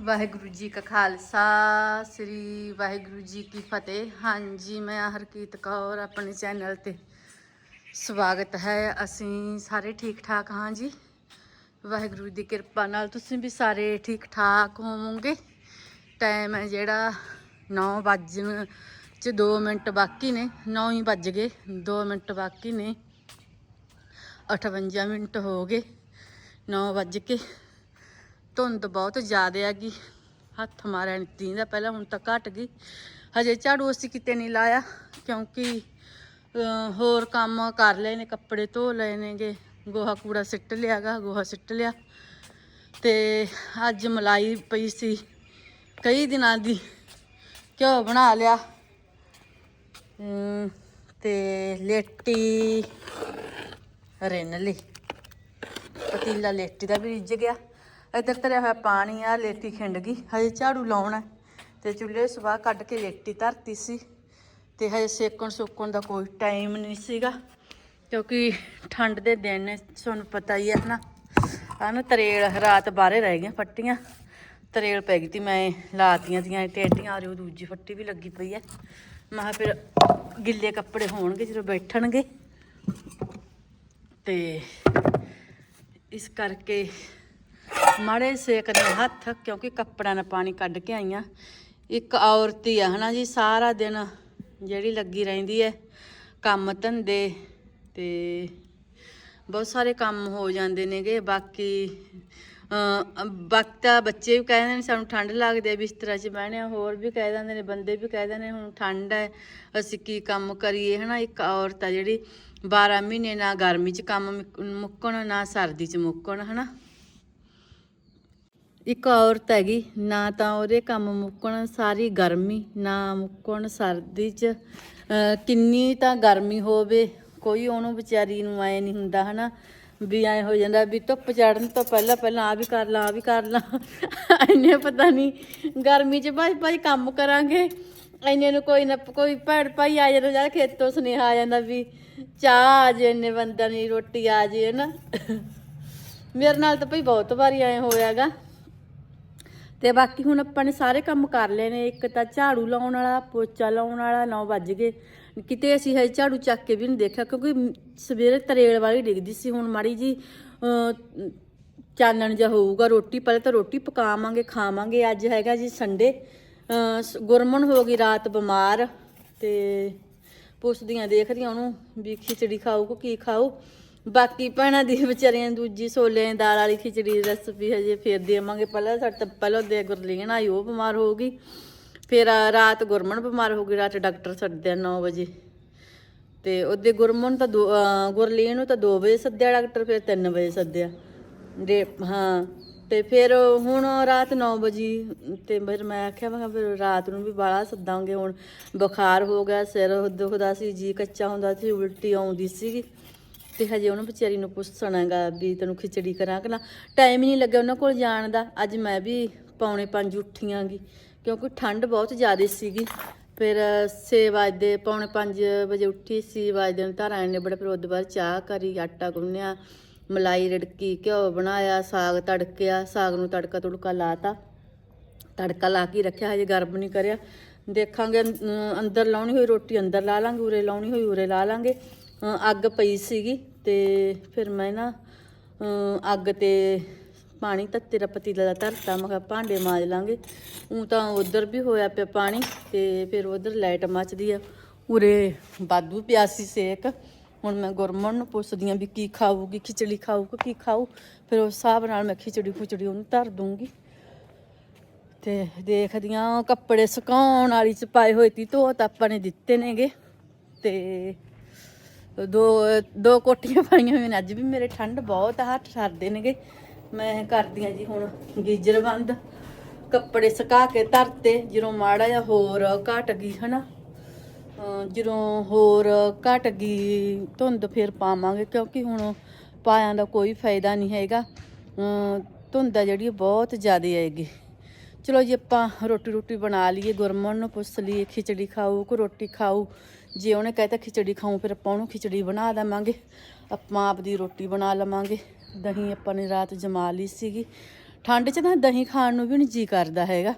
ਵਾਹਿਗੁਰੂ ਜੀ ਕਾ ਖਾਲਸਾ, ਸ੍ਰੀ ਵਾਹਿਗੁਰੂ ਜੀ ਕੀ ਫਤਿਹ। ਹਾਂਜੀ, ਮੈਂ ਹਰਕੀਤ ਕੌਰ ਆਪਣੇ ਚੈਨਲ ਤੇ ਸਵਾਗਤ ਹੈ। ਅਸੀਂ ਸਾਰੇ ਠੀਕ ਠਾਕ ਹਾਂ ਜੀ? ਵਾਹਿਗੁਰੂ ਦੀ ਕਿਰਪਾ ਨਾਲ ਤੁਸੀਂ ਵੀ ਸਾਰੇ ਠੀਕ ਠਾਕ ਹੋਵੋਗੇ? ਟਾਈਮ ਹੈ ਜਿਹੜਾ 9 ਵੱਜਣ ਚ 2 ਮਿੰਟ ਬਾਕੀ ਨੇ। 9 ਹੀ ਵੱਜ ਗਏ 2 ਮਿੰਟ ਬਾਕੀ ਨੇ। 58 ਮਿੰਟ ਹੋ ਗਏ 9 ਵੱਜ ਕੇ। ਧੁੰਦ ਬਹੁਤ ਜ਼ਿਆਦਾ ਗਈ। ਹੱਥ ਮਾਰਿਆ ਨਹੀਂ ਤੀਂਦਾ ਪਹਿਲਾਂ ਹੁਣ ਤਾਂ ਘਟ ਗਈ। ਹਜੇ ਝਾੜੂ ਅਸੀਂ ਕਿਤੇ ਨਹੀਂ ਲਾਇਆ ਕਿਉਂਕਿ ਹੋਰ ਕੰਮ ਕਰ ਲਏ ਨੇ ਕੱਪੜੇ ਧੋ ਲਏ ਨੇਗੇ। ਗੋਹਾ ਕੂੜਾ ਸਿੱਟ ਲਿਆਗਾ ਗੋਹਾ ਸਿੱਟ ਲਿਆ। ਤੇ ਅੱਜ ਮਲਾਈ ਪਈ ਸੀ ਕਈ ਦਿਨਾਂ ਦੀ। ਘਿਓ ਬਣਾ ਲਿਆ। ਅਮ, ਤੇ ਲੇਟੀ ਰਿੰਨ ਲਈ। ਪਤੀਲਾ ਲੇਟੀ ਦਾ ਵੀ ਰਿੱਝ ਗਿਆ। ਇੱਧਰ ਧਰਿਆ ਹੋਇਆ ਪਾਣੀ ਆ, ਲੇਟੀ ਖਿੰਡ ਗਈ। ਹਜੇ ਝਾੜੂ ਲਾਉਣਾ ਹੈ। ਤੇ ਚੁੱਲ੍ਹੇ ਸਵਾਹ ਕੱਢ ਕੇ ਲੇਟੀ ਧਰਤੀ ਸੀ। ਤੇ ਹਜੇ ਸੇਕਣ ਸੁੱਕਣ ਦਾ ਕੋਈ ਟਾਈਮ ਨਹੀਂ ਸੀਗਾ। ਕਿਉਂਕਿ ਠੰਡ ਦੇ ਦਿਨ ਨੇ ਤੁਹਾਨੂੰ ਪਤਾ ਹੀ ਹੈ ਨਾ। ਆ ਨਾ ਤਰੇਲ ਰਾਤ ਬਾਹਰੇ ਰਹਿ ਗਈਆਂ ਫੱਟੀਆਂ। ਤਰੇਲ ਪੈ ਗਈ ਤੀ, ਮੈਂ ਲਾਤੀਆਂ ਦੀਆਂ ਟੇਡੀਆਂ ਆ ਰਹੀ ਉਹ ਦੂਜੀ ਫੱਟੀ ਵੀ ਲੱਗੀ ਪਈ ਹੈ। ਮੈਂ ਕਿਹਾ ਫਿਰ ਗਿੱਲੇ ਕੱਪੜੇ ਹੋਣਗੇ, ਜਦੋਂ ਬੈਠਣਗੇ। ਤੇ ਇਸ ਕਰਕੇ ਮਾੜੇ ਸੇਕਦੇ ਹੱਥ ਕਿਉਂਕਿ ਕੱਪੜਿਆਂ ਨਾਲ ਪਾਣੀ ਕੱਢ ਕੇ ਆਈਆਂ ਇੱਕ ਔਰਤ ਹੀ ਆ ਹਨਾ ਜੀ ਸਾਰਾ ਦਿਨ ਜਿਹੜੀ ਲੱਗੀ ਰਹਿੰਦੀ ਹੈ ਕੰਮ ਧੰਦੇ ਤੇ ਬਹੁਤ ਸਾਰੇ ਕੰਮ ਹੋ ਜਾਂਦੇ ਨੇਗੇ। ਬਾਕੀ ਅ ਵਕਤਾ ਬੱਚੇ ਵੀ ਕਹਿੰਦੇ ਨੇ ਸਾਨੂੰ ਠੰਡ ਲੱਗਦੀ ਹੈ ਬਿਸਤਰਾ 'ਚ ਬਹਿਣੇ ਆ, ਹੋਰ ਵੀ ਕਹਿ ਦਿੰਦੇ ਨੇ ਬੰਦੇ ਵੀ ਕਹਿ ਦਿੰਦੇ ਨੇ ਹੁਣ ਠੰਡ ਹੈ ਅਸੀਂ ਕੀ ਕੰਮ ਕਰੀਏ ਹਨਾ। ਇੱਕ ਔਰਤ ਆ ਜਿਹੜੀ 12 ਮਹੀਨੇ ਨਾ ਗਰਮੀ 'ਚ ਕੰਮ ਮੁੱਕ- ਮੁੱਕਣ ਨਾ ਸਰਦੀ 'ਚ ਮੁੱਕਣ ਹਨਾ। ਇੱਕ ਔਰਤ ਹੈਗੀ, ਨਾ ਤਾਂ ਉਹਦੇ ਕੰਮ ਮੁੱਕਣ, ਸਾਰੀ ਗਰਮੀ, ਨਾ ਮੁੱਕਣ ਸਰਦੀ 'ਚ। ਕਿੰਨੀ ਤਾਂ ਗਰਮੀ ਹੋਵੇ, ਕੋਈ ਉਹਨੂੰ ਵਿਚਾਰੀ ਨੂੰ ਐ ਨਹੀਂ ਹੁੰਦਾ, ਹਨਾ? ਵੀ ਐ ਹੋ ਜਾਂਦਾ ਵੀ ਧੁੱਪ ਚੜਨ ਤੋਂ ਪਹਿਲਾਂ ਪਹਿਲਾਂ ਆ ਵੀ ਕਰ ਲਾਂ ਆ ਵੀ ਕਰ ਲਾਂ। ਇੰਨੇ ਪਤਾ ਨਹੀਂ ਗਰਮੀ 'ਚ ਭਾਈ ਭਾਈ ਕੰਮ ਕਰਾਂਗੇ। ਇੰਨੇ ਨੂੰ ਕੋਈ ਨਾ, ਕੋਈ ਭੈਣ ਭਾਈ ਆ ਜਾਂਦਾ, ਜਾਂ ਖੇਤੋਂ ਸੁਨੇਹਾ ਆ ਜਾਂਦਾ ਵੀ ਚਾਹ ਆ ਜੇ, ਇੰਨੇ ਬੰਦਿਆਂ ਦੀ ਰੋਟੀ ਆ ਜੇ ਨਾ ਮੇਰੇ ਨਾਲ ਤਾਂ ਭਾਈ ਬਹੁਤ ਵਾਰੀ ਐ ਹੋਇਆਗਾ। ਤੇ ਬਾਕੀ ਹੁਣ ਆਪਾਂ ਨੇ ਸਾਰੇ ਕੰਮ ਕਰ ਲਏ ਨੇ, ਇੱਕ ਤਾਂ ਝਾੜੂ ਲਾਉਣ ਵਾਲਾ, ਪੋਚਾ ਲਾਉਣ ਵਾਲਾ 9 ਵੱਜ ਗਏ। ਕਿਤੇ ਅਸੀਂ ਹਜੇ ਝਾੜੂ ਚੱਕ ਕੇ ਵੀ ਨਹੀਂ ਦੇਖਿਆ, ਕਿਉਂਕਿ ਸਵੇਰੇ ਤਰੇਲ ਵਾਲੀ ਡਿੱਗਦੀ ਸੀ, ਹੁਣ ਮਾੜੀ ਜੀ ਚਾਨਣ ਜਿਹਾ ਹੋਊਗਾ, ਰੋਟੀ ਪਹਿਲਾਂ ਤਾਂ ਰੋਟੀ ਪਕਾਵਾਂਗੇ, ਖਾਵਾਂਗੇ, ਅੱਜ ਹੈਗਾ ਜੀ ਸੰਡੇ। ਸ- ਗੁਰਮਨ ਹੋ ਗਈ ਰਾਤ ਬਿਮਾਰ, ਤੇ ਪੁੱਛਦੀਆਂ ਦੇਖਦੀਆਂ ਉਹਨੂੰ ਵੀ ਖਿਚੜੀ ਖਾਊ ਕਿ ਕੀ ਖਾਊ। ਬਾਕੀ ਭੈਣਾਂ ਦੀ ਵਿਚਾਰੀਆਂ ਦੀ ਦੂਜੀ ਛੋਲੇ ਦੀ ਦਾਲ ਵਾਲੀ ਖਿਚੜੀ ਦੀ ਰੈਸਪੀ ਹਜੇ ਫੇਰ ਦੇਵਾਂਗੇ ਪਹਿਲਾਂ ਸਾਡੇ ਤਾਂ ਪਹਿਲਾਂ ਦੇ ਗੁਰਲੀਨ ਆਈ, ਉਹ ਬਿਮਾਰ ਹੋ ਗਈ। ਫਿਰ ਰਾਤ ਗੁਰਮਨ ਬਿਮਾਰ ਹੋ ਗਈ, ਰਾਤ ਡਾਕਟਰ ਸੱਦਿਆ 9 ਵਜੇ। ਤੇ ਉਹਦੇ ਗੁਰਮਨ ਤਾਂ ਦੋ- ਗੁਰਲੀਨ ਨੂੰ ਤਾਂ 2 ਵਜੇ ਸੱਦਿਆ ਡਾਕਟਰ, ਫਿਰ 3 ਵਜੇ ਸੱਦਿਆ। ਦੇ, ਹਾਂ, ਤੇ ਫਿਰ ਹੁਣ ਰਾਤ 9 ਵਜੇ, ਤੇ ਫਿਰ ਮੈਂ ਆਖਿਆ, ਮੈਂ ਕਿਹਾ ਫਿਰ ਰਾਤ ਨੂੰ ਵੀ ਬਾਲਾ ਸੱਦਾਂਗੇ ਹੁਣ। ਬੁਖਾਰ ਹੋ ਗਿਆ, ਸਿਰ ਦੁਖਦਾ ਸੀ, ਜੀ ਕੱਚਾ ਹੁੰਦਾ ਸੀ, ਉਲਟੀ ਆਉਂਦੀ ਸੀਗੀ। ਤੇ ਹਜੇ ਉਹਨੂੰ ਵਿਚਾਰੀ ਨੂੰ ਪੁੱਛਣਾਗਾ ਵੀ ਤੈਨੂੰ ਖਿਚੜੀ ਕਰਾਂ ਕਿ ਨਾ। ਟਾਈਮ ਹੀ ਨਹੀਂ ਲੱਗਿਆ ਉਹਨਾਂ ਕੋਲ ਜਾਣ ਦਾ। ਅੱਜ ਮੈਂ ਵੀ ਪੌਣੇ 5 ਉੱਠੀਆਂਗੀ, ਕਿਉਂਕਿ ਠੰਡ ਬਹੁਤ ਜ਼ਿਆਦਾ ਸੀਗੀ। ਫਿਰ 6 ਵਜੇ ਪੌਣੇ 5 ਵਜੇ ਉੱਠੀ ਸੀ ਵਜੇ ਨੂੰ ਧਾਰਾਂ ਨੇ ਬੜਾ ਫਿਰ ਉਹਦੇ ਬਾਅਦ ਚਾਹ ਕਰੀ, ਆਟਾ ਗੁੰਨਿਆ, ਮਲਾਈ ਰੜਕੀ, ਘਿਓ ਬਣਾਇਆ, ਸਾਗ ਤੜਕਿਆ, ਸਾਗ ਨੂੰ ਤੜਕਾ ਤੁੜਕਾ ਲਾਤਾ। ਤੜਕਾ ਲਾ ਕੇ ਰੱਖਿਆ, ਹਜੇ ਗਰਮ ਨਹੀਂ ਕਰਿਆ। ਦੇਖਾਂਗੇ ਅੰਦਰ ਲਾਉਣੀ ਹੋਈ ਰੋਟੀ ਅੰਦਰ ਲਾ ਲਾਂਗੇ, ਉਰੇ ਲਾਉਣੀ ਹੋਈ ਉਰੇ ਲਾ ਲਾਂਗੇ। ਅੱਗ ਪਈ ਸੀਗੀ ਤੇ ਫਿਰ ਮੈਂ ਨਾ ਅੱਗ ਤੇ ਪਾਣੀ ਤਾਂ ਤੇਰਾ ਪਤੀਲਾ ਦਾ ਧਰਤਾ, ਮੈਂ ਕਿਹਾ ਭਾਂਡੇ ਮਾਜ ਲਾਂਗੇ। ਉਹ ਤਾਂ ਉਧਰ ਵੀ ਹੋਇਆ ਪਿਆ ਪਾਣੀ ਤੇ ਫਿਰ ਉਧਰ ਲਾਈਟ ਮੱਚਦੀ ਆ। ਉਰੇ ਬਾਦੂ ਪਿਆਸੀ ਸੇਕ। ਹੁਣ ਮੈਂ ਗੁਰਮਨ ਨੂੰ ਪੁੱਛਦੀ ਆ ਵੀ ਕੀ ਖਾਊਗੀ, ਖਿਚੜੀ ਖਾਊਗਾ ਕੀ ਖਾਊ? ਫਿਰ ਉਸ ਹਿਸਾਬ ਨਾਲ ਮੈਂ ਖਿਚੜੀ ਖੁਚੜੀ ਉਹਨੂੰ ਧਰ ਦੂੰਗੀ। ਤੇ ਦੇਖਦੀਆਂ ਕੱਪੜੇ ਸੁਕਾਉਣ ਵਾਲੀ ਚ ਪਾਏ ਹੋਏ ਤੀ ਧੋਤ ਆਪਾਂ ਨੇ ਦਿੱਤੇ ਨੇਗੇ। ਤੇ ਦੋ ਦੋ ਕੋਟੀਆਂ ਪਾਈਆਂ ਹੋਈਆਂ ਨੇ। ਅੱਜ ਵੀ ਮੇਰੇ ਠੰਡ ਬਹੁਤ ਆ, ਹੱਥ ਸਰਦੇ ਨੇਗੇ ਮੈਂ ਕਰਦੀ ਆ ਜੀ ਹੁਣ ਗੀਜਰ ਬੰਦ। ਕੱਪੜੇ ਸੁਕਾ ਕੇ ਧਰਤੇ, ਜਦੋਂ ਮਾੜਾ ਜਿਹਾ ਹੋਰ ਘਟ ਗਈ, ਹਨਾ? ਅਹ ਜਦੋਂ ਹੋਰ ਘਟ ਗਈ, ਧੁੰਦ ਫਿਰ ਪਾਵਾਂਗੇ, ਕਿਉਂਕਿ ਹੁਣ ਪਾਇਆਂ ਦਾ ਕੋਈ ਫਾਇਦਾ ਨਹੀਂ ਹੈਗਾ। ਧੁੰਦ ਆ ਜਿਹੜੀ ਬਹੁਤ ਜ਼ਿਆਦਾ ਆਏਗੀ ਚਲੋ ਜੀ, ਆਪਾਂ ਰੋਟੀ ਰੋਟੀ ਬਣਾ ਲਈਏ ਗੁਰਮਨ ਨੂੰ ਪੁੱਛ ਲਈਏ, ਖਿਚੜੀ ਖਾਊ ਕਿ ਰੋਟੀ ਖਾਊ? ਜੇ ਉਹਨੇ ਕਹਿਤਾ ਖਿਚੜੀ ਖਾਊ, ਫਿਰ ਆਪਾਂ ਉਹਨੂੰ ਖਿਚੜੀ ਬਣਾ ਦੇਵਾਂਗੇ। ਆਪਾਂ ਆਪ ਦੀ ਰੋਟੀ ਬਣਾ ਲਵਾਂਗੇ। ਦਹੀਂ ਆਪਾਂ ਨੇ ਰਾਤ ਜਮਾ ਲਈ ਸੀਗੀ। ਠੰਡ 'ਚ ਤਾਂ ਦਹੀਂ ਖਾਣ ਨੂੰ ਵੀ ਨਹੀਂ ਜੀ ਕਰਦਾ ਹੈਗਾ।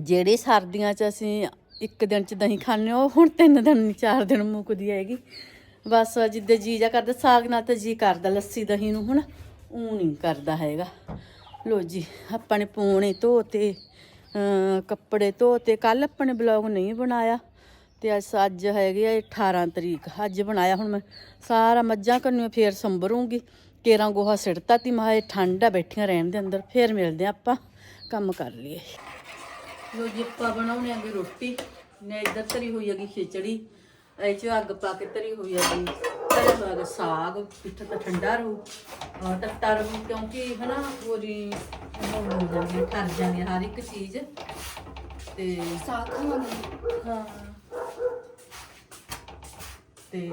ਜਿਹੜੇ ਸਰਦੀਆਂ 'ਚ ਅਸੀਂ ਇੱਕ ਦਿਨ 'ਚ ਦਹੀਂ ਖਾਂਦੇ ਉਹ ਹੁਣ ਤਿੰਨ ਦਿਨ, ਚਾਰ ਦਿਨ ਮੁੱਕਦੀ ਹੈਗੀ। ਬਸ ਜਿੱਦੇ ਜੀ ਜਾ ਕਰਦਾ, ਸਾਗ ਨਾਲ ਤਾਂ ਜੀ ਕਰਦਾ ਲੱਸੀ ਦਹੀਂ ਨੂੰ ਹੁਣ। ਉਹ ਨਹੀਂ ਕਰਦਾ ਹੈਗਾ। ਲੋ ਜੀ, ਆਪਾਂ ਨੇ ਪੂਣੇ ਧੋਤੇ ਕੱਪੜੇ ਧੋਤੇ। ਕੱਲ ਆਪਾਂ ਨੇ ਬਲੌਗ ਨਹੀਂ ਬਣਾਇਆ। ਤੇ ਅੱਜ ਅੱਜ ਹੈਗੀ ਆ 18 ਤਰੀਕ। ਅੱਜ ਬਣਾਇਆ ਹੁਣ ਮੈਂ ਸਾਰਾ ਮੱਝਾਂ ਕੰਨਿਓ ਫੇਰ ਸੰਭਰੂੰਗੀ। ਕੇਰਾਂ ਗੋਹਾ ਸਿੜਤਾ ਤੀ ਮਾ ਇਹ ਠੰਡ ਆ ਬੈਠੀਆਂ ਰਹਿਣ ਦੇ ਅੰਦਰ ਫੇਰ ਮਿਲਦੇ ਆ ਆਪਾਂ ਕੰਮ ਕਰ ਲਈਏ। ਲੋ ਜੀ ਆਪਾਂ ਬਣਾਉਣੇ ਆਂਗੇ ਰੋਟੀ। ਨੇ ਇੱਧਰ ਤਰੀ ਹੋਈ ਹੈਗੀ ਖਿਚੜੀ ਇਹ ਚ ਅੱਗ ਪਾ ਕੇ ਤਰੀ ਹੋਈ ਹੈਗੀ ਹੋਇਆ ਹੈਗਾ ਸਾਗ ਪਿੱਠ ਤਾਂ ਠੰਡਾ ਰਹੂ। ਅਹ ਤੱਤਾ ਰਹੂ ਕਿਉਂਕਿ ਹਨਾ ਪੂਰੀ ਹੋ ਜਾਂਦੀ ਠਰ ਹਰ ਇੱਕ ਚੀਜ਼। ਤੇ ਸਾਗ ਖਾਵਾਂਗੇ। ਹਾਂ। ਤੇ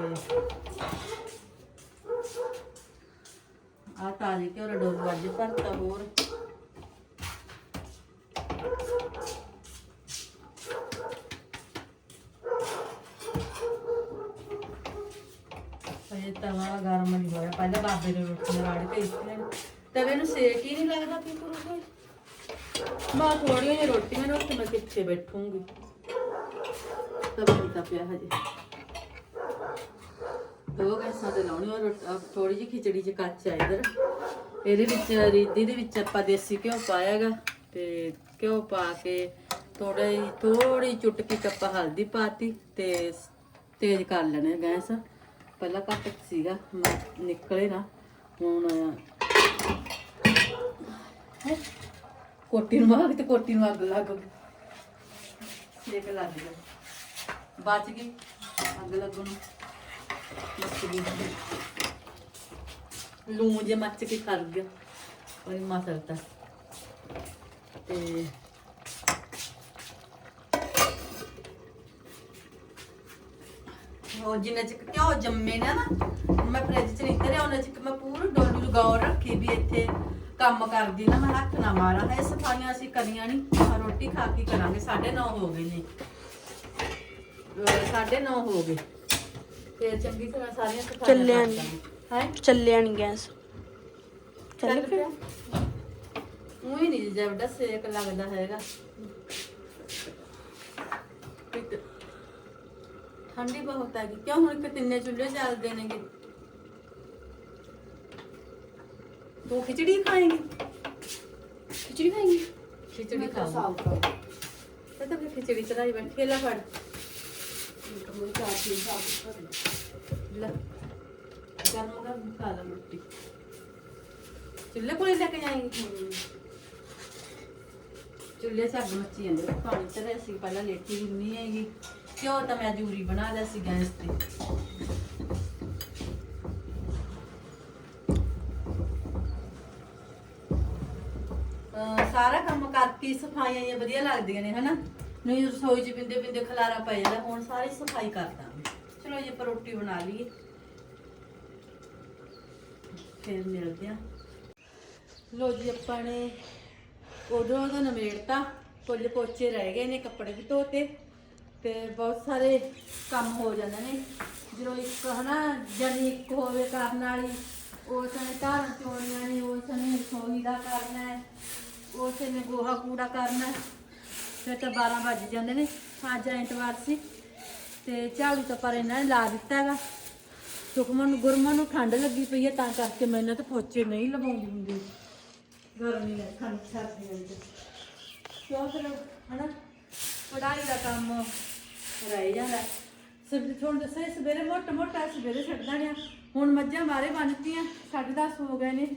ਆ ਤਾਜੀ ਘਿਓ ਦਾ ਡੋਲ ਵੱਜ ਭਰਤਾ ਹੋਰ। ਅਜੇ ਤਵਾ ਗਰਮ ਨਹੀਂ ਹੋਇਆ ਪਹਿਲਾਂ ਬਾਬੇ ਨੇ ਰੋਟੀਆਂ ਰਾੜ ਕੇ ਦਿੱਤੀਆਂ ਨੇ। ਤਵੇ ਨੂੰ ਸੇਕ ਹੀ ਨਹੀਂ ਲੱਗਦਾ ਕੀ ਕਰੂਗਾ। ਮੈਂ ਥੋੜੀਆਂ ਜਿਹੀਆਂ ਰੋਟੀਆਂ ਨੇ, ਉੱਥੇ ਮੈਂ ਕਿੱਥੇ ਬੈਠੂੰਗੀ। ਤਵੇ ਨਹੀਂ ਪਿਆ ਹਜੇ। ਦੋ ਗੈਸਾਂ ਤੇ ਲਾਉਣੀ ਔਰ ਥੋੜੀ ਜਿਹੀ ਖਿਚੜੀ ਚ ਕੱਚ ਆ ਇਧਰ। ਇਹਦੇ ਵਿੱਚ ਰੀਦੀ ਦੇ ਵਿੱਚ ਆਪਾਂ ਦੇਸੀ ਘਿਓ ਪਾਇਆਗਾ ਤੇ ਘਿਓ ਪਾ ਕੇ ਥੋੜਾ ਥੋੜੀ ਥੋੜੀ ਚੁਟਕੀ ਕੱਪਾ ਹਲਦੀ ਪਾਤੀ ਤੇ ਤੇਜ਼ ਕਰ ਲੈਣੇ ਗੈਸ। ਪਹਿਲਾਂ ਘੱਟ ਸੀਗਾ ਨਿਕਲੇ ਨਾ। ਹੁਣ ਕੋਟੀ ਨੂੰ ਅੱਗ ਤੇ ਕੋਟੀ ਨੂੰ ਅੱਗ ਲੱਗ ਗਈ। ਸੇਕ ਲੱਗ ਗਿਆ। ਬਚ ਗਈ ਅੱਗ ਲੱਗਣ ਨੂੰ। ਮੱਚ ਗਈ ਲੂਣ ਜੇ ਮੱਚ ਕੇ ਖਰ ਗਿਆ। ਉਹ ਮਸਲਤਾ ਤੇ। ਉਹ ਜਿੰਨਾ ਚਿਕ ਘਿਓ ਜੰਮੇ ਨਾ ਨਾ, ਮੈਂ ਫ੍ਰਿਜ 'ਚ ਨਹੀਂ ਕਰਿਆ, ਉਹਨਾਂ ਚਿਕ ਮੈਂ ਪੂਰੀ ਡੋਲੂ ਗੌਰ ਰੱਖੀ ਵੀ ਇੱਥੇ ਕੰਮ ਕਰਦੀ ਨਾ ਮੈਂ ਹੱਥ ਨਾ ਮਾਰਾਂ। ਇਹ ਸਫਾਈਆਂ ਅਸੀਂ ਕਰੀਆਂ ਨਹੀਂ ਰੋਟੀ ਖਾ ਕੇ ਕਰਾਂਗੇ। 9:30 ਹੋ ਗਏ ਨੇ। 9:30 ਹੋ ਗਏ। ਤੇ ਚੰਗੀ ਤਰ੍ਹਾਂ ਸਾਰੀਆਂ ਸਫਾਈਆਂ ਚੱਲਿਆ ਨੀ। ਹੈ? ਚੱਲਿਆ ਨਹੀਂ ਗੈਸ ਚੱਲ ਪਿਆ। ਉਹ ਹੀ ਨਹੀਂ ਜਬੜਾ ਸੇਕ ਲੱਗਦਾ ਹੈਗਾ। ਇੱਕ ਠੰਡੀ ਬਹੁਤ ਹੈਗੀ। ਕਿਉਂ ਹੁਣ ਇੱਕ ਤਿੰਨੇ ਚੁੱਲ੍ਹੇ ਚੱਲਦੇ ਨੇਗੇ? ਤੂੰ ਖਿਚੜੀ ਖਾਏਂਗੀ? ਖਿਚੜੀ ਖਾਏਂਗੀ? ਖਿਚੜੀ ਖਾਓ ਤੇ ਤਾਂ ਫਿਰ ਖਿਚੜੀ ਚੜਾਈ ਬੈਠੀ ਲੈ ਫੜ। ਲੈ, ਗਰਮ ਗਰਮ ਖਾ ਲਾ ਚੁੱਲ੍ਹੇ ਕੋਲੇ ਲੈ ਕੇ ਜਾਏਂਗੀ? ਚੁੱਲ੍ਹੇ ਸੇ ਮੱਚੀ ਜਾਂਦੇ ਪਾਣੀ ਤੇ ਸੀ ਪਹਿਲਾਂ ਲੇਟੀ ਹੁੰਨੀ ਹੈਗੀ। ਕਿਉਂ ਤਾਂ ਮੈਂ ਜੂਰੀ ਬਣਾ ਲਿਆ ਸੀ ਗੈਸ ਤੇ। ਸਾਰਾ ਕੰਮ ਕਰਕੇ ਸਫਾਈਆਂ ਵਧੀਆ ਲੱਗਦੀਆਂ ਨੇ, ਹਨਾ? ਨਹੀਂ, ਰਸੋਈ 'ਚ ਬਿੰਦੇ ਬਿੰਦੇ ਖਲਾਰਾ ਪੈ ਜਾਂਦਾ, ਹੁਣ ਸਾਰੀ ਸਫ਼ਾਈ ਕਰ ਦਾਂਗੇ। ਚਲੋ ਜੀ, ਆਪਾਂ ਰੋਟੀ ਬਣਾ ਲਈਏ। ਫਿਰ ਮਿਲਦੇ ਆ ਲੋ ਜੀ, ਆਪਾਂ ਨੇ ਉਧਰੋਂ ਦਾ ਨਵੇੜਤਾ ਕੁੱਲ ਪੋਚੇ ਰਹਿ ਗਏ ਨੇ ਕੱਪੜੇ ਵੀ ਧੋਤੇ। ਤੇ ਬਹੁਤ ਸਾਰੇ ਕੰਮ ਹੋ ਜਾਂਦੇ ਨੇ। ਜਦੋਂ ਇੱਕ, ਹਨਾ ਜਨੀ ਇੱਕ ਹੋਵੇ ਕਰਨ ਵਾਲੀ ਉਸ ਨੇ ਧਾਰਾਂ ਚੋਣੀਆਂ ਨੇ ਉਸ ਨੇ ਰਸੋਈ ਦਾ ਕਰਨਾ ਹੈ ਉਸ ਨੇ ਗੋਹਾ ਕੂੜਾ ਕਰਨਾ ਹੈ। ਫਿਰ ਤਾਂ 12 ਵੱਜ ਜਾਂਦੇ ਨੇ, ਅੱਜ ਐਤਵਾਰ ਸੀ ਤੇ ਝਾੜੂ ਤਾਂ ਪਰ ਇਹਨਾਂ ਨੇ ਲਾ ਦਿੱਤਾ ਹੈਗਾ। ਸੁਖਮਨ ਨੂੰ, ਗੁਰਮਨ ਨੂੰ ਠੰਡ ਲੱਗੀ ਪਈ ਹੈ, ਤਾਂ ਕਰਕੇ ਮੈਂ ਇਹਨਾਂ ਤੇ ਪੋਚੇ ਨਹੀਂ ਲਵਾਉਂਦੀ ਹੁੰਦੀ। ਗਰਮੀ ਨਾਲ ਠੰਡ ਸਰਦੀ ਵਿੱਚ ਕਿਉਂ ਫਿਰ, ਹਨਾ? ਪੜਾਈ ਦਾ ਕੰਮ ਰਹਿ ਜਾਂਦਾ। ਸਭ ਤੁਹਾਨੂੰ ਦੱਸਿਆ ਸਵੇਰੇ ਮੋਟਾ ਮੋਟਾ ਸਵੇਰੇ ਛੱਡਦਾ ਨੇ ਹੁਣ ਮੱਝਾਂ ਬਾਰੇ ਬੰਨਤੀਆਂ 10:30 ਹੋ ਗਏ ਨੇ।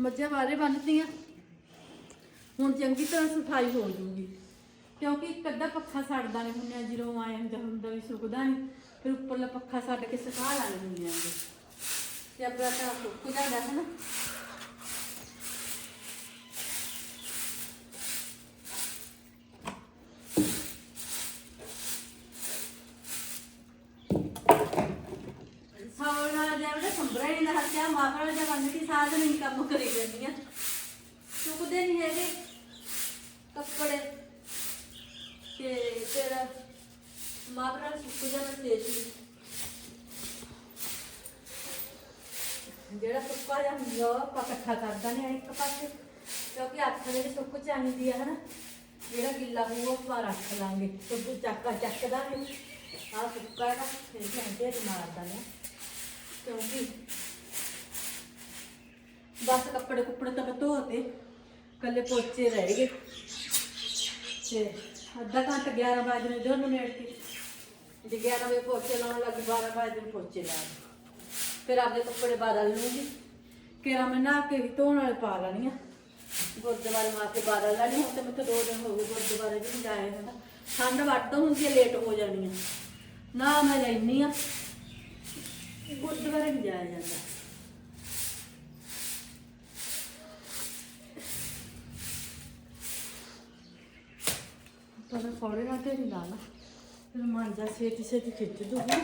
ਮੱਝਾਂ ਬਾਰੇ ਬੰਨਤੀਆਂ ਹੁਣ ਚੰਗੀ ਤਰ੍ਹਾਂ ਸਫ਼ਾਈ ਹੋ ਜੂਗੀ ਕਿਉਂਕਿ ਇੱਕ ਅੱਧਾ ਪੱਖਾ ਛੱਡਦਾ ਨਹੀਂ ਹੁੰਦਿਆ ਜਦੋਂ ਆਏ ਹੁੰਦਾ ਹੁੰਦਾ ਵੀ ਸੁੱਕਦਾ ਨਹੀਂ ਫਿਰ ਉੱਪਰਲਾ ਪੱਖਾ ਛੱਡ ਕੇ ਸੁਕਾ ਲਾਣੇ ਹੁੰਦੇ ਆਂਗੇ ਤੇ ਆਪਣਾ ਤਾਂ ਸੁੱਕ ਜਾਂਦਾ ਹੈ ਨਾ ਸੌਣਾ ਜਿਹੜਾ ਸੰਭਰਾ ਹੀ ਨਾ ਹੱਸਿਆ ਮਾਪੜਾ ਜਿਹਾ ਬੰਨ ਕੇ ਸਾਰਾ ਦਿਨ ਹੀ ਕੰਮ ਕਰੀ ਜਾਂਦੀਆਂ ਸੁੱਕਦੇ ਨਹੀਂ ਹੈਗੇ ਕੱਪੜੇ ਤੇ ਫਿਰ ਮਾਪੜਾ ਸੁੱਕ ਜਾਣਾ ਤੇਜ਼ ਜਿਹੜਾ ਸੁੱਕਾ ਜਿਹਾ ਹੁੰਦਾ ਉਹ ਆਪਾਂ ਇਕੱਠਾ ਕਰਦਾ ਨੇ ਇੱਕ ਪਾਸੇ, ਕਿਉਂਕਿ ਹੱਥ ਦੇ ਵਿੱਚ ਸੁੱਕ ਚਾਹੀਦੀ ਆ, ਹਨਾ? ਜਿਹੜਾ ਗਿੱਲਾ ਹੋਊਗਾ ਉਹ ਆਪਾਂ ਰੱਖ ਲਾਂਗੇ। ਸੁੱਕ ਚੱਕਾ ਚੱਕ ਦਾਂਗੇ ਆ ਸੁੱਕਾ ਨਾ, ਫਿਰ ਘੰਟੇ ਤੇ ਮਾਰ ਕਿਉਂਕਿ ਬਸ ਕੱਪੜੇ ਕੁੱਪੜੇ ਤਾਂ ਮੈਂ ਧੋਤੇ ਕੱਲੇ ਪੋਚੇ ਰਹਿ ਗਏ। ਤੇ ਅੱਧਾ ਘੰਟਾ 11 ਵਜੇ ਨੂੰ ਦੋਨੋਂ ਨੇੜਤੀ ਜੇ 11 ਵਜੇ ਪੋਚੇ ਲਾਉਣ ਲੱਗੀ 12 ਵਜੇ ਨੂੰ ਪੋਚੇ ਲਾ ਦੂੰ। ਫਿਰ ਆਪਦੇ ਕੱਪੜੇ ਬਦਲ ਲੂੰਗੀ। ਕਿਰਾ ਮੈਂ ਨਹਾ ਕੇ ਵੀ ਧੋਣ ਵਾਲੇ ਪਾ ਲੈਣੀ ਆ। ਗੁਰਦੁਆਰੇ ਮਾ ਕੇ ਬਦਲ ਲੈਣੀ ਹੁਣ ਤੇ ਮੈਂ ਤਾਂ ਦੋ ਦਿਨ ਹੋ ਗਏ ਗੁਰਦੁਆਰੇ ਵੀ ਨਹੀਂ ਜਾਏ ਹਨਾ ਠੰਡ ਵੱਧ ਹੁੰਦੀ ਹੈ ਲੇਟ ਹੋ ਜਾਣੀ ਆ। ਨਾ ਮੈਂ ਲੈਣੀ ਆ। ਗੁਰਦੁਆਰੇ ਨਹੀਂ ਜਾਇਆ ਜਾਂਦਾ। ਪਰ ਫੋੜੇ ਨਾਲ ਢੇਰੀ ਲਾ ਲਾ। ਫਿਰ ਮਾਂਜਾ ਛੇਤੀ ਛੇਤੀ ਖਿੱਚ ਦੂੰਗੀ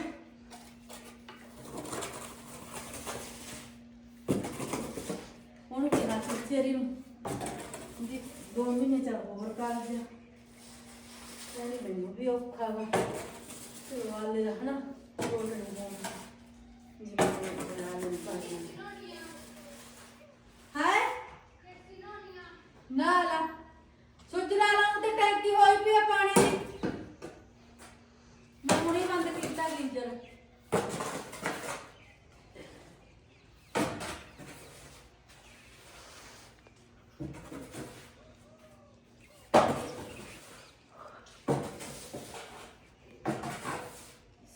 ਹੁਣ ਕਿਹਾ ਚੇਰੀ ਨੂੰ ਜੀ ਦੋ ਮਹੀਨੇ ਚ ਹੋਰ ਕਰ ਦਿਆ ਕਹਿੰਦੀ ਮੈਨੂੰ ਵੀ ਔਖਾ ਵਾ। ਤੇ ਵਾਲੇ ਦਾ ਹਨਾ? ਬੋਲਣ ਦਾ ਜੀ ਬਣਾ ਲੈਣ ਪਾਣੀ ਹਾਏ ਨਾ ਲਾ। ਸੁੱਜ ਲਾ ਲਾ ਤੇ ਟੈਂਕੀ ਹੋਈ ਪਈ ਪਾਣੀ ਦੀ ਮੈਂ ਹੁਣੇ ਬੰਦ ਕੀਤਾ ਗੀਜ਼ਰ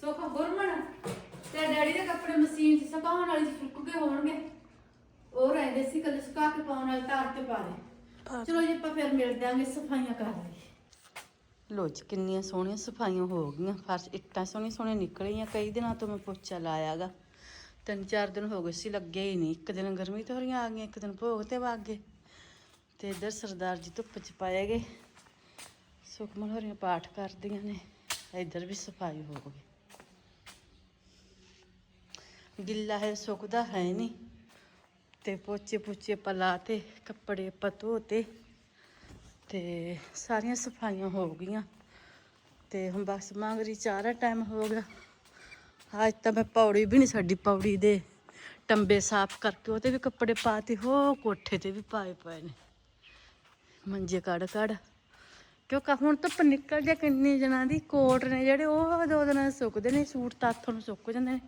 ਸੁੱਖ ਗੁਰਮਣ ਤੇ ਡੈਡੀ ਦੇ ਕੱਪੜੇ ਮਸ਼ੀਨ 'ਚ ਸੁਕਾਉਣ ਵਾਲੀ 'ਚ ਸੁੱਕ ਗਏ ਹੋਣਗੇ। ਉਹ ਰਹਿੰਦੇ ਸੀ ਕੱਲ ਸੁਕਾ ਕੇ ਪਾਉਣ ਵਾਲੇ ਤਾਰ ਤੇ ਪਾ ਦੇ ਚਲੋ ਜੀ ਆਪਾਂ ਫਿਰ ਮਿਲਦੇ ਆਂਗੇ ਸਫਾਈਆਂ ਕਰ ਲਈਏ। ਲੋ ਜੀ ਕਿੰਨੀਆਂ ਸੋਹਣੀਆਂ ਸਫਾਈਆਂ ਹੋ ਗਈਆਂ। ਫਰਸ਼ ਇੱਟਾਂ ਸੋਹਣੀਆਂ ਸੋਹਣੀਆਂ ਨਿਕਲੀਆਂ ਕਈ ਦਿਨਾਂ ਤੋਂ ਮੈਂ ਪੋਚਾ ਲਾਇਆਗਾ ਤਿੰਨ ਚਾਰ ਦਿਨ ਹੋ ਗਏ ਸੀ ਲੱਗਿਆ ਹੀ ਨਹੀਂ। ਇੱਕ ਦਿਨ ਗਰਮੀ ਤੋਰੀਆਂ ਆ ਗਈਆਂ ਇੱਕ ਦਿਨ ਭੋਗ ਤੇ ਵਗ ਗਏ। ਤੇ ਇੱਧਰ ਸਰਦਾਰ ਜੀ ਧੁੱਪ ਚ ਪਾਏ ਗਏ। ਸੁਖਮਨ ਹੋਰੀਆਂ ਪਾਠ ਕਰਦੀਆਂ ਨੇ। ਇੱਧਰ ਵੀ ਸਫ਼ਾਈ ਹੋ ਗਈ। ਗਿੱਲਾ ਹੈ, ਸੁੱਕਦਾ ਹੈ ਨਹੀਂ ਤੇ ਪੋਚੇ ਪੁੱਚੇ ਪਲਾਤੇ ਕੱਪੜੇ ਆਪਾਂ ਧੋਤੇ ਤੇ ਸਾਰੀਆਂ ਸਫਾਈਆਂ ਹੋ ਗਈਆਂ। ਤੇ ਹੁਣ ਬਸ ਮੰਗਰੀ ਚਾਰਾ ਟਾਈਮ ਹੋ ਗਿਆ। ਅੱਜ ਤਾਂ ਮੈਂ ਪੌੜੀ ਵੀ ਨਹੀਂ ਸਾਡੀ ਪੌੜੀ ਦੇ ਟੰਬੇ ਸਾਫ਼ ਕਰਕੇ ਉਹਦੇ ਵੀ ਕੱਪੜੇ ਪਾਤੇ, ਹੋ ਕੋਠੇ ਤੇ ਵੀ ਪਾਏ ਪਏ ਨੇ। ਮੰਜੇ ਕੱਢ ਕੱਢ। ਕਿਉਂਕਿ ਹੁਣ ਧੁੱਪ ਨਿਕਲ ਜਾ ਕਿੰਨੀ ਜਣਾ ਦੀ ਕੋਟ ਨੇ ਜਿਹੜੇ ਉਹ ਦੋ ਦਿਨਾਂ 'ਚ ਸੁੱਕਦੇ ਨੇ, ਸੂਟ ਤਾਂ ਹੱਥੋਂ ਨੂੰ ਸੁੱਕ ਜਾਂਦੇ ਨੇ।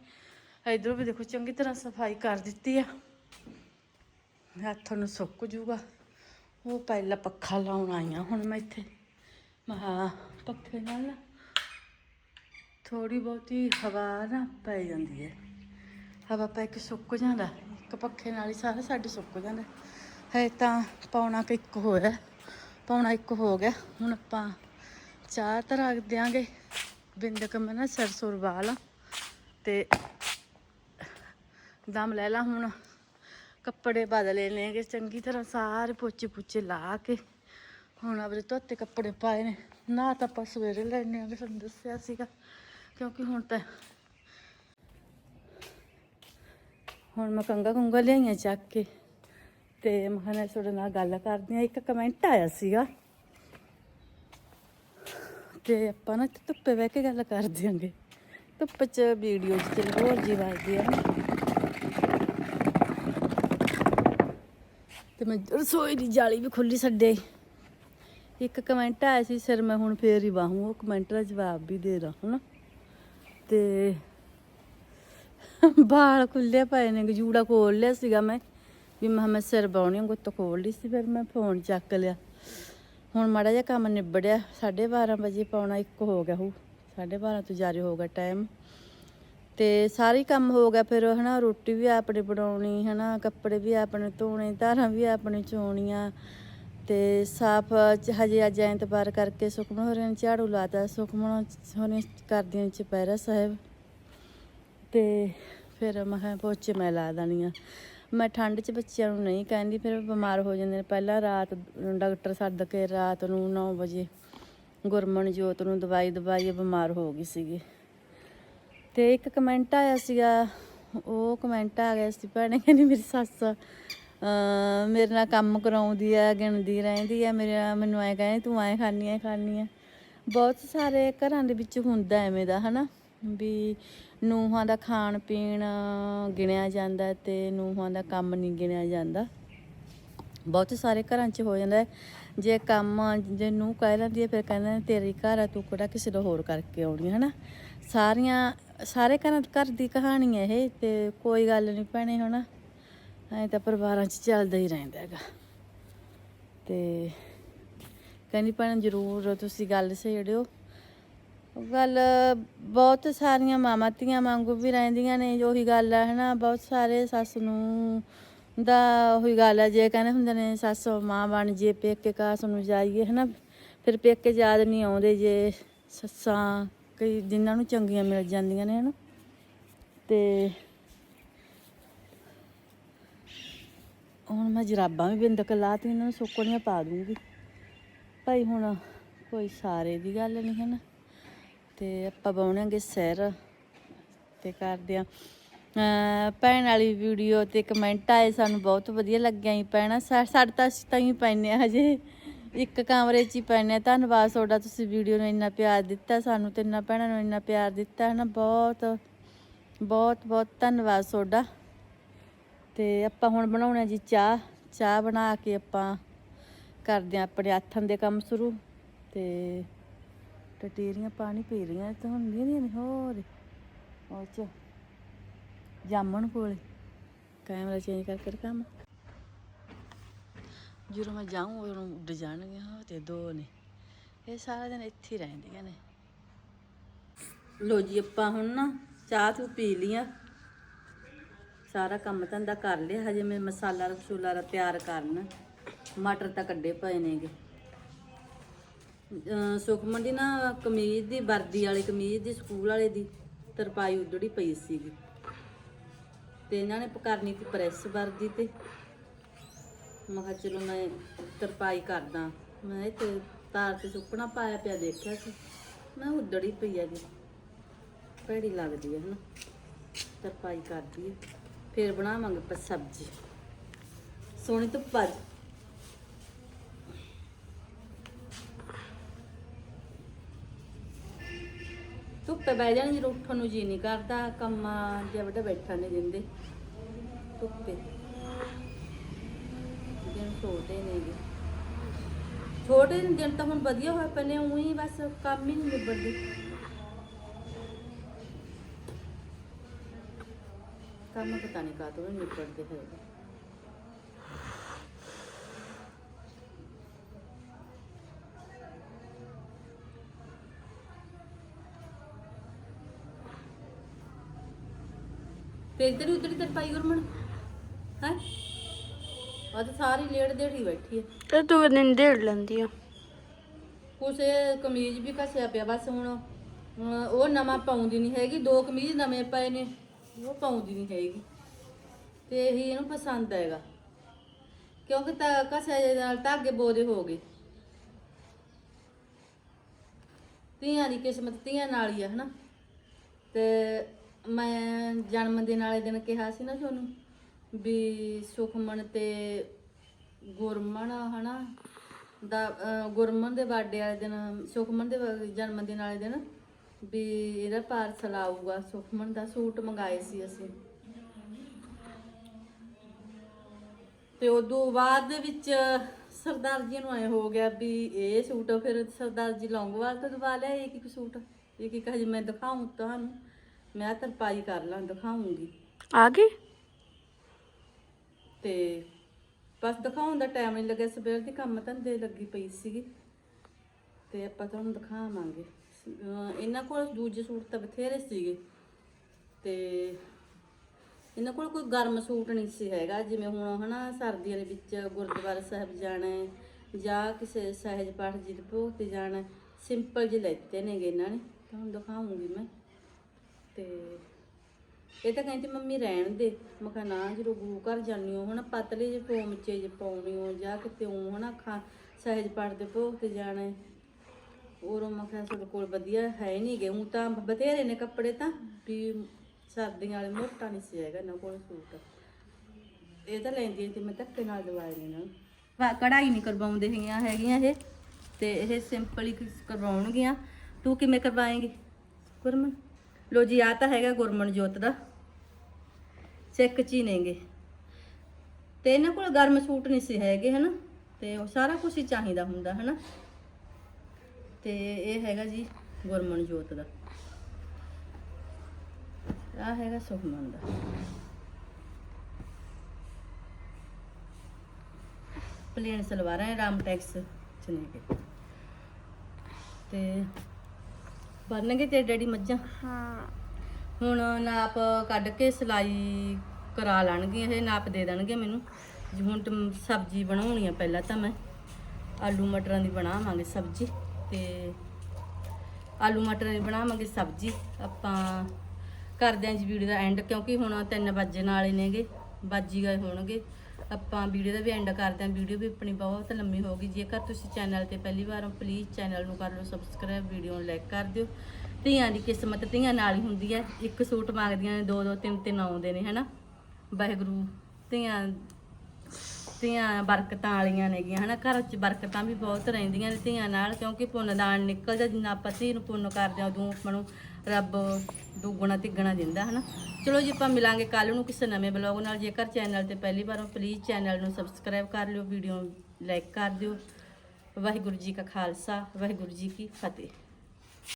ਇਧਰੋਂ ਵੀ ਦੇਖੋ ਚੰਗੀ ਤਰ੍ਹਾਂ ਸਫ਼ਾਈ ਕਰ ਦਿੱਤੀ ਆ। ਹੱਥੋਂ ਨੂੰ ਸੁੱਕ ਜੂਗਾ। ਉਹ ਪਹਿਲਾਂ ਪੱਖਾ ਲਾਉਣ ਆਈਆਂ ਹੁਣ ਮੈਂ ਇੱਥੇ। ਮਹਾ ਪੱਖੇ ਨਾਲ ਨਾ ਥੋੜੀ ਬਹੁਤੀ ਹਵਾ ਨਾ ਪੈ ਜਾਂਦੀ ਹੈ। ਹਵਾ ਪੈ ਕੇ ਸੁੱਕ ਜਾਂਦਾ। ਇੱਕ ਪੱਖੇ ਨਾਲ ਹੀ ਸਾਰਾ ਸਾਡੇ ਸੁੱਕ ਜਾਂਦਾ। ਹੈ ਤਾਂ ਪੌਣਾ ਕੁ ਇੱਕ ਹੋਇਆ ਪੌਣਾ ਇੱਕ ਹੋ ਗਿਆ। ਹੁਣ ਆਪਾਂ ਚਾਹ ਤਾਂ ਰੱਖ ਦਿਆਂਗੇ ਬਿੰਦਕ ਮੈਂ ਨਾ ਸਰਸੋਂ ਵਾਲ ਤੇ ਦਮ ਲੈ ਲਾ ਹੁਣ। ਕੱਪੜੇ ਬਦਲੇ ਨੇਗੇ ਚੰਗੀ ਤਰ੍ਹਾਂ ਸਾਰੇ ਪੋਚੇ ਪੁੱਚੇ ਲਾ ਕੇ। ਹੁਣ ਆਪਣੇ ਧੋਤੇ ਕੱਪੜੇ ਪਾਏ ਨੇ। ਨਾ ਤਾਂ ਆਪਾਂ ਸਵੇਰੇ ਲੈਣੇ ਆ ਤੁਹਾਨੂੰ ਦੱਸਿਆ ਸੀਗਾ। ਕਿਉਂਕਿ ਹੁਣ ਤਾਂ ਹੁਣ ਮੈਂ ਕੰਗਾ ਕੁੰਗਾ ਲਿਆਈਆਂ ਚੱਕ ਕੇ। ਤੇ ਮੈਂ ਕਿਹਾ ਤੁਹਾਡੇ ਨਾਲ ਗੱਲ ਕਰਦੀ ਆ। ਇੱਕ ਕਮੈਂਟ ਆਇਆ ਸੀਗਾ। ਤੇ ਆਪਾਂ ਨਾ ਇੱਥੇ ਧੁੱਪੇ ਬਹਿ ਕੇ ਗੱਲ ਕਰ ਦਿਆਂਗੇ ਧੁੱਪ 'ਚ ਵੀਡੀਓ 'ਚ ਚਲ ਹੋਰ ਜੀ ਵੱਜਦੀ ਆ ਤੇ ਮੈਂ ਰਸੋਈ ਦੀ ਜਾਲੀ ਵੀ ਖੁੱਲੀ ਛੱਡੇ। ਇੱਕ ਕਮੈਂਟ ਆਇਆ ਸੀ, ਸਿਰ ਮੈਂ ਹੁਣ ਫੇਰ ਹੀ ਵਾਹੂੰ। ਉਹ ਕਮੈਂਟ ਦਾ ਜਵਾਬ ਵੀ ਦੇ ਰਹਾ ਹੁਣ ਤੇ ਬਾਲ ਖੁੱਲੇ ਪਏ ਨੇ ਜੂੜਾ ਖੋਲ ਲਿਆ ਸੀਗਾ ਮੈਂ। ਵੀ ਮੈਂ ਕਿਹਾ ਮੈਂ ਸਿਰ ਬਾਉਣੀ ਗੁੱਤ ਖੋਲ ਲਈ ਸੀ, ਫਿਰ ਮੈਂ ਫੋਨ ਚੱਕ ਲਿਆ। ਹੁਣ ਮਾੜਾ ਜਿਹਾ ਕੰਮ ਨਿਬੜਿਆ 12:30 ਵਜੇ ਪਾਉਣਾ ਇੱਕ ਹੋ ਗਿਆ ਹੂ 12:30 ਤੋਂ ਜਾਰੀ ਹੋ ਗਿਆ ਟਾਈਮ ਤੇ ਸਾਰੇ ਕੰਮ ਹੋ ਗਿਆ ਫਿਰ, ਹਨਾ, ਰੋਟੀ ਵੀ ਆਪਣੇ ਬਣਾਉਣੀ, ਹਨਾ, ਕੱਪੜੇ ਵੀ ਆਪਣੇ ਧੋਣੇ, ਧਾਰਾਂ ਵੀ ਆਪਣੇ ਚੋਣੀਆਂ ਤੇ ਸਾਫ਼ ਹਜੇ ਅੱਜ ਐਤਵਾਰ ਕਰਕੇ ਸੁਖਮਨ ਹੋਰਾਂ ਨੇ ਝਾੜੂ ਲਾਤਾ, ਸੁਖਮਨ ਹੋਰਾਂ ਕਰਦੀਆਂ ਚੁਪਹਿਰਾ ਸਾਹਿਬ ਤੇ ਫਿਰ ਮੈਂ ਕਿਹਾ ਪੋਚੇ ਮੈਂ ਲਾ ਦੇਣੀ ਆ। ਮੈਂ ਠੰਡ 'ਚ ਬੱਚਿਆਂ ਨੂੰ ਨਹੀਂ ਕਹਿੰਦੀ, ਫਿਰ ਬਿਮਾਰ ਹੋ ਜਾਂਦੇ ਨੇ। ਪਹਿਲਾਂ ਰਾਤ ਡਾਕਟਰ ਸੱਦ ਕੇ ਰਾਤ ਨੂੰ 9 ਵਜੇ ਗੁਰਮਨ ਜੋਤ ਨੂੰ ਦਵਾਈ ਦਵਾਈ ਬਿਮਾਰ ਹੋ ਗਈ ਸੀਗੀ। ਤੇ ਇੱਕ ਕਮੈਂਟ ਆਇਆ ਸੀਗਾ, ਉਹ ਕਮੈਂਟ ਆ ਗਿਆ ਸੀ, ਭੈਣੇ ਕਹਿੰਦੀ ਮੇਰੀ ਸੱਸ ਮੇਰੇ ਨਾਲ ਕੰਮ ਕਰਾਉਂਦੀ ਆ, ਗਿਣਦੀ ਰਹਿੰਦੀ ਆ, ਮੇਰੇ ਮੈਨੂੰ ਐ ਕਹਿੰਦੀ ਤੂੰ ਐ ਖਾਣੀ ਐ ਖਾਣੀ ਆ ਬਹੁਤ ਸਾਰੇ ਘਰਾਂ ਦੇ ਵਿੱਚ ਹੁੰਦਾ ਐਵੇਂ ਦਾ, ਹਨਾ, ਵੀ ਨੂੰਹਾਂ ਦਾ ਖਾਣ ਪੀਣ ਗਿਣਿਆ ਜਾਂਦਾ ਤੇ ਨੂੰਹਾਂ ਦਾ ਕੰਮ ਨਹੀਂ ਗਿਣਿਆ ਜਾਂਦਾ। ਬਹੁਤ ਸਾਰੇ ਘਰਾਂ 'ਚ ਹੋ ਜਾਂਦਾ, ਜੇ ਕੰਮ ਜੇ ਨੂੰ ਕਹਿ ਲੈਂਦੀ ਹੈ ਫਿਰ ਕਹਿੰਦੇ ਤੇਰੀ ਘਰ ਆ, ਤੂੰ ਕਿਹੜਾ ਕਿਸੇ ਦਾ ਹੋਰ ਕਰਕੇ ਆਉਣੀ ਹੈ ਹਨਾ। ਸਾਰੀਆਂ ਸਾਰੇ ਘਰਾਂ ਘਰ ਦੀ ਕਹਾਣੀ ਹੈ ਇਹ ਤੇ ਕੋਈ ਗੱਲ ਨਹੀਂ ਭੈਣੇ ਹਨਾ ਐ ਤਾਂ ਪਰਿਵਾਰਾਂ 'ਚ ਚੱਲਦਾ ਹੀ ਰਹਿੰਦਾ ਹੈਗਾ। ਤੇ ਕਹਿੰਦੀ ਭੈਣ ਜ਼ਰੂਰ ਤੁਸੀਂ ਗੱਲ ਛੇੜਿਓ। ਗੱਲ ਬਹੁਤ ਸਾਰੀਆਂ ਮਾਵਾਂ ਧੀਆਂ ਵਾਂਗੂ ਵੀ ਰਹਿੰਦੀਆਂ ਨੇ, ਉਹੀ ਗੱਲ ਹੈ ਹਨਾ, ਬਹੁਤ ਸਾਰੇ ਸੱਸ ਨੂੰ ਦਾ ਉਹੀ ਗੱਲ ਹੈ ਜੇ ਕਹਿੰਦੇ ਹੁੰਦੇ ਨੇ ਸੱਸ ਮਾਂ ਬਣ ਜੇ, ਪੇਕੇ ਕਾਸ ਨੂੰ ਜਾਈਏ ਹਨਾ, ਫਿਰ ਪੇਕੇ ਯਾਦ ਨਹੀਂ ਆਉਂਦੇ ਜੇ ਸੱਸਾਂ ਕਈ ਜਿਨ੍ਹਾਂ ਨੂੰ ਚੰਗੀਆਂ ਮਿਲ ਜਾਂਦੀਆਂ ਨੇ ਹਨਾ। ਤੇ ਹੁਣ ਮੈਂ ਜਰਾਬਾਂ ਵੀ ਬਿੰਦਕ ਲਾਤੀ, ਇਹਨਾਂ ਨੂੰ ਸੁੱਕਣੀਆਂ ਪਾ ਦੂੰਗੀ। ਭਾਈ ਹੁਣ ਕੋਈ ਸਾਰੇ ਦੀ ਗੱਲ ਨਹੀਂ ਹੈ ਨਾ ਤੇ ਆਪਾਂ ਪਾਉਣਾਂਗੇ ਸਿਰ ਤੇ ਕਰਦੇ ਆ। ਭੈਣ ਵਾਲੀ ਵੀਡੀਓ ਤੇ ਕਮੈਂਟ ਆਏ, ਸਾਨੂੰ ਬਹੁਤ ਵਧੀਆ ਲੱਗਿਆ ਹੀ ਪੈਣਾ ਸਾਡੇ ਤਾਂ ਅਸੀਂ ਤਾਂ ਹੀ ਪੈਨੇ ਆ ਹਜੇ। ਇੱਕ ਕਮਰੇ 'ਚ ਹੀ ਪੈਨੇ ਆ। ਧੰਨਵਾਦ ਤੁਹਾਡਾ, ਤੁਸੀਂ ਵੀਡੀਓ ਨੂੰ ਇੰਨਾ ਪਿਆਰ ਦਿੱਤਾ, ਸਾਨੂੰ ਤਿੰਨਾਂ ਭੈਣਾਂ ਨੂੰ ਇੰਨਾ ਪਿਆਰ ਦਿੱਤਾ ਹੈ ਨਾ ਬਹੁਤ ਬਹੁਤ ਬਹੁਤ ਧੰਨਵਾਦ ਤੁਹਾਡਾ। ਤੇ ਆਪਾਂ ਹੁਣ ਬਣਾਉਣਾ ਜੀ ਚਾਹ। ਚਾਹ ਬਣਾ ਕੇ ਆਪਾਂ ਕਰਦੇ ਆ ਆਪਣੇ ਆਥਣ ਦੇ ਕੰਮ ਸ਼ੁਰੂ। ਤੇ ਟਟੇਰੀਆਂ ਪਾਣੀ ਪੀ ਰਹੀਆਂ ਤਾਂ ਹੁੰਦੀਆਂ ਨਹੀਂ ਹੋਰ। ਉਹ ਚ ਜਾਮਣ ਕੋਲੇ। ਕੈਮਰਾ ਚੇਂਜ ਕਰਕੇ ਕੰਮ। ਜਦੋਂ ਮੈਂ ਜਾਊਂ ਉਦੋਂ ਉੱਡ ਜਾਣਗੀਆਂ ਤੇ ਦੋ ਨੇ। ਇਹ ਸਾਰਾ ਦਿਨ ਇੱਥੇ ਹੀ ਰਹਿੰਦੀਆਂ ਨੇ। ਲੋ ਜੀ, ਆਪਾਂ ਹੁਣ ਨਾ ਚਾਹ ਤੂੰ ਪੀ ਲੀਆਂ ਸਾਰਾ ਕੰਮ ਧੰਦਾ ਕਰ ਲਿਆ, ਹਜੇ ਮੈਂ ਮਸਾਲਾ ਰਸੂਲਾ ਦਾ ਤਿਆਰ ਕਰਨਾ। ਮਟਰ ਤਾਂ ਕੱਢੇ ਪਏ ਨੇਗੇ। ਅਹ ਸੁਖਮਨ ਦੀ ਨਾ ਕਮੀਜ਼ ਦੀ, ਵਰਦੀ ਵਾਲੀ ਕਮੀਜ਼ ਦੀ, ਸਕੂਲ ਵਾਲੇ ਦੀ ਤਰਪਾਈ ਉਧੜੀ ਪਈ ਸੀਗੀ। ਤੇ ਇਹਨਾਂ ਨੇ ਕਰਨੀ ਸੀ ਪ੍ਰੈਸ ਵਰਦੀ ਤੇ। ਮੈਂ ਕਿਹਾ ਚਲੋ ਮੈਂ ਤਰਪਾਈ ਕਰਦਾ। ਮੈਂ ਤੇ ਤਾਰ ਤੇ ਸੁੱਕਣਾ ਪਾਇਆ ਪਿਆ ਦੇਖਿਆ ਸੀ। ਮੈਂ ਉਧੜੀ ਪਈ ਹੈਗੀ। ਭੈੜੀ ਲੱਗਦੀ ਹੈ ਨਾ ਤਰਪਾਈ ਕਰਦੀ ਹੈ। ਫਿਰ ਬਣਾਵਾਂਗੇ ਆਪਾਂ ਸਬਜ਼ੀ। ਸੋਹਣੀ ਧੁੱਪ ਅੱਜ ਧੁੱਪੇ ਬਹਿ ਜਾਣ ਜਦੋਂ ਉੱਠਣ ਨੂੰ ਜੀ ਨਹੀਂ ਕਰਦਾ। ਕੰਮਾਂ ਜਿਹਾ ਵੱਡਾ ਬੈਠਾ ਨਹੀਂ ਦਿੰਦੇ। ਧੁੱਪੇ। ਛੋਟੇ ਨੇਗੇ ਛੋਟੇ ਦਿਨ ਤਾਂ ਹੁਣ ਵਧੀਆ ਹੋਏ ਪਏ ਉਹੀ ਬਸ ਕੰਮ ਹੀ ਨਹੀਂ ਨਿਬੜਦੇ। ਕੰਮ ਪਤਾ ਨਹੀਂ ਕਾਹਤੋਂ ਨਹੀਂ ਨਿਬੜਦੇ ਹੈਗੇ। ਤੇ ਇੱਧਰ ਉੱਧਰ ਤਰਪਾਈ ਗੁਰਮਣ? ਤਾਂ ਸਾਰੀ ਲੇੜ ਦੇੜੀ ਬੈਠੀ ਹੈ ਤੇ ਤੂੰ ਦਿਨ ਦੇੜ ਲੈਂਦੀ ਆ। ਕੁਛ ਇਹ ਕਮੀਜ਼ ਵੀ ਘਸਿਆ ਪਿਆ ਬਸ ਹੁਣ। ਹੁਣ ਉਹ ਨਵਾਂ ਪਾਉਂਦੀ ਨਹੀਂ ਹੈਗੀ ਦੋ ਕਮੀਜ਼ ਨਵੇਂ ਪਏ ਨੇ ਉਹ ਪਾਉਂਦੀ ਨਹੀਂ ਹੈਗੀ। ਤੇ ਇਹੀ ਇਹਨੂੰ ਪਸੰਦ ਹੈਗਾ। ਕਿਉਂਕਿ ਤਾਂ ਘਸਿਆ ਜਿਹੇ ਨਾਲ ਧਾਗੇ ਬੋਦੇ ਹੋ ਗਏ। ਧੀਆਂ ਦੀ ਕਿਸਮਤ ਧੀਆਂ ਨਾਲ ਹੀ ਆ ਹਨਾ। ਤੇ ਮੈਂ ਜਨਮ ਦਿਨ ਵਾਲੇ ਦਿਨ ਕਿਹਾ ਸੀ ਨਾ ਤੁਹਾਨੂੰ ਵੀ ਸੁਖਮਨ ਤੇ ਗੁਰਮਨ, ਹਨਾ? ਦਾ, ਅਹ, ਗੁਰਮਨ ਦੇ ਬਰਥਡੇ ਵਾਲੇ ਦਿਨ, ਸੁਖਮਨ ਦੇ ਜਨਮ ਦਿਨ ਵਾਲੇ ਦਿਨ ਵੀ ਇਹਦਾ ਪਾਰਸਲ ਆਊਗਾ। ਸੁਖਮਨ ਦਾ ਸੂਟ ਮੰਗਾਏ ਸੀ ਅਸੀਂ। ਤੇ ਉਦੋਂ ਬਾਅਦ ਦੇ ਵਿੱਚ ਸਰਦਾਰ ਜੀ ਨੂੰ ਐ ਹੋ ਗਿਆ ਵੀ ਇਹ ਸੂਟ ਫਿਰ ਸਰਦਾਰ ਜੀ ਲੌਂਗੋਵਾਲ ਤੋਂ ਦਵਾ ਲਿਆ ਇੱਕ ਇੱਕ ਸੂਟ? ਇੱਕ ਇੱਕ ਹਜੇ ਮੈਂ ਦਿਖਾਉਂ ਤੁਹਾਨੂੰ। ਮੈਂ ਤਰਪਾਈ ਕਰ ਲਾਂ ਦਿਖਾਉਂਗੀ ਆ ਗਈ ਤੇ ਬਸ ਦਿਖਾਉਣ ਦਾ ਟਾਈਮ ਨਹੀਂ ਲੱਗਿਆ, ਸਵੇਰ ਦੀ ਕੰਮ ਧੰਦੇ ਲੱਗੀ ਪਈ ਸੀਗੀ। ਤੇ ਆਪਾਂ ਤੁਹਾਨੂੰ ਦਿਖਾਵਾਂਗੇ। ਇਹਨਾਂ ਕੋਲ ਦੂਜੇ ਸੂਟ ਤਾਂ ਬਥੇਰੇ ਸੀਗੇ। ਤੇ ਇਹਨਾਂ ਕੋਲ ਕੋਈ ਗਰਮ ਸੂਟ ਨਹੀਂ ਸੀ ਹੈਗਾ, ਜਿਵੇਂ ਹੁਣ ਹਨਾ ਸਰਦੀਆਂ ਦੇ ਵਿੱਚ ਗੁਰਦੁਆਰਾ ਸਾਹਿਬ ਜਾਣਾ ਜਾਂ ਕਿਸੇ ਸਹਿਜ ਪਾਠ ਜੀ ਦੇ ਭੋਗ ਤੇ ਜਾਣਾ ਸਿੰਪਲ ਜਿਹੇ ਲੈਤੇ ਨੇਗੇ ਇਹਨਾਂ ਨੇ। ਤੁਹਾਨੂੰ ਦਿਖਾਉਂਗੀ ਮੈਂ। ਤੇ ਇਹ ਤਾਂ ਕਹਿੰਦੀ ਮੰਮੀ ਰਹਿਣ ਦੇ। ਮੈਂ ਕਿਹਾ ਨਾ, ਜਦੋਂ ਗੁਰੂ ਘਰ ਜਾਂਦੀ ਹੋ ਹਨਾ ਪਤਲੇ ਜਿਹੇ ਪੋਮਚੇ ਜੇ ਪਾਉਣੀ ਹੋ ਜਾਂ ਕਿਤੇ ਉਹ ਹਨਾ ਖਾ ਸਹਿਜ ਪਾਠ ਦੇ ਭੋਗ ਤੇ ਜਾਣਾ। ਉਰੋਂ ਮੈਂ ਕਿਹਾ ਸਾਡੇ ਕੋਲ ਵਧੀਆ ਹੈ ਨਹੀਂ ਗੇ। ਉਹ ਤਾਂ ਬਥੇਰੇ ਨੇ ਕੱਪੜੇ ਤਾਂ, ਵੀ ਸਰਦੀਆਂ ਵਾਲੇ ਮੋਟਾ ਨਹੀਂ ਸੀ ਹੈਗਾ ਇਹਨਾਂ ਕੋਲ ਸੂਟ। ਇਹ ਤਾਂ ਲੈਂਦੀ ਤੇ ਮੈਂ ਧੱਕੇ ਨਾਲ ਦਵਾਏ ਨੇ ਨਾ ਵਾ, ਕਢਾਈ ਨਹੀਂ ਕਰਵਾਉਂਦੇ ਹੈਗੀਆਂ ਹੈਗੀਆਂ ਇਹ। ਤੇ ਇਹ ਸਿੰਪਲ ਹੀ ਕਰਵਾਉਣਗੀਆਂ। ਤੂੰ ਕਿਵੇਂ ਕਰਵਾਏਂਗੀ? ਗੁਰਮਨ? ਲੋ ਜੀ ਆ ਤਾਂ ਹੈਗਾ ਗੁਰਮਨ ਜੋਤ ਦਾ। ਚੈੱਕ ਚ ਹੀ ਨੇਗੇ। ਤੇ ਇਹਨਾਂ ਕੋਲ ਗਰਮ ਸੂਟ ਨਹੀਂ ਸੀ ਹੈਗੇ, ਹਨਾ? ਤੇ ਉਹ ਸਾਰਾ ਕੁਝ ਹੀ ਚਾਹੀਦਾ ਹੁੰਦਾ, ਹਨਾ? ਤੇ ਇਹ ਹੈਗਾ ਜੀ ਗੁਰਮਨ ਜੋਤ ਦਾ। ਆ ਹੈਗਾ ਸੁਖਮਨ ਦਾ। ਪਲੇਨ ਸਲਵਾਰਾਂ ਹੈ ਰਾਮ ਟੈਕਸ ਚ ਨੇ ਤੇ ਬਣਨਗੇ ਤੇ ਡੈਡੀ ਮੱਝਾਂ? ਹਾਂ। ਹੁਣ ਨਾਪ ਕੱਢ ਕੇ ਸਿਲਾਈ ਕਰਾ ਲੈਣਗੇ, ਇਹ ਨਾਪ ਦੇ ਦੇਣਗੇ ਮੈਨੂੰ। ਜੀ ਹੁਣ ਸਬਜ਼ੀ ਬਣਾਉਣੀ ਆ ਪਹਿਲਾਂ ਤਾਂ ਮੈਂ, ਆਲੂ ਮਟਰਾਂ ਦੀ ਬਣਾਵਾਂਗੇ ਸਬਜ਼ੀ ਤੇ ਆਲੂ ਮਟਰਾਂ ਦੀ ਬਣਾਵਾਂਗੇ ਸਬਜ਼ੀ। ਆਪਾਂ ਕਰਦੇ ਆਂ ਜੀ ਵੀਡੀਓ ਦਾ ਐਂਡ ਕਿਉਂਕਿ ਹੁਣ 3 ਵਜੇ ਹੀ ਨੇਗੇ, ਵੱਜ ਗਏ ਹੋਣਗੇ। ਆਪਾਂ ਵੀਡੀਓ ਦਾ ਵੀ ਐਂਡ ਕਰਦੇ ਆਂ, ਵੀਡੀਓ ਵੀ ਆਪਣੀ ਬਹੁਤ ਲੰਮੀ ਹੋ ਗਈ। ਜੇਕਰ ਤੁਸੀਂ ਚੈਨਲ ਤੇ ਪਹਿਲੀ ਵਾਰ ਹੋ ਪਲੀਜ਼ ਚੈਨਲ ਨੂੰ ਕਰ ਲਓ ਸਬਸਕ੍ਰਾਈਬ ਵੀਡੀਓ ਨੂੰ ਲਾਈਕ ਕਰ ਦਿਓ। ਧੀਆਂ ਦੀ ਕਿਸਮਤ ਧੀਆਂ ਨਾਲ ਹੀ ਹੁੰਦੀ ਹੈ। ਇੱਕ ਸੂਟ ਮੰਗਦੀਆਂ ਨੇ, ਦੋ ਦੋ, ਤਿੰਨ ਤਿੰਨ ਆਉਂਦੇ ਨੇ, ਹਨਾ? ਵਾਹਿਗੁਰੂ, ਧੀਆਂ ਧੀਆਂ ਬਰਕਤਾਂ ਵਾਲੀਆਂ ਨੇਗੀਆਂ, ਹਨਾ? ਘਰ 'ਚ ਬਰਕਤਾਂ ਵੀ ਬਹੁਤ ਰਹਿੰਦੀਆਂ ਨੇ ਧੀਆਂ ਨਾਲ, ਕਿਉਂਕਿ ਪੁੰਨ ਪੁੰਨਦਾਨ ਨਿਕਲਦਾ ਜਿੰਨਾ ਆਪਾਂ ਧੀ ਨੂੰ ਪੁੰਨ ਕਰਦੇ ਹਾਂ, ਉਦੋਂ ਆਪਾਂ ਨੂੰ ਰੱਬ ਦੁੱਗਣਾ, ਤਿੱਗਣਾ ਦਿੰਦਾ, ਹਨਾ? ਚਲੋ ਜੀ, ਆਪਾਂ ਮਿਲਾਂਗੇ ਕੱਲ ਨੂੰ ਕਿਸੇ ਨਵੇਂ ਬਲੌਗ ਨਾਲ। ਜੇਕਰ ਚੈਨਲ ਤੇ ਪਹਿਲੀ ਵਾਰ ਹੋ ਪਲੀਜ਼ ਚੈਨਲ ਨੂੰ ਸਬਸਕ੍ਰਾਈਬ ਕਰ ਲਿਓ ਵੀਡੀਓ ਲਾਈਕ ਕਰ ਦਿਓ। ਵਾਹਿਗੁਰੂ ਜੀ ਕਾ ਖਾਲਸਾ, ਵਾਹਿਗੁਰੂ ਜੀ ਕੀ ਫਤਿਹ।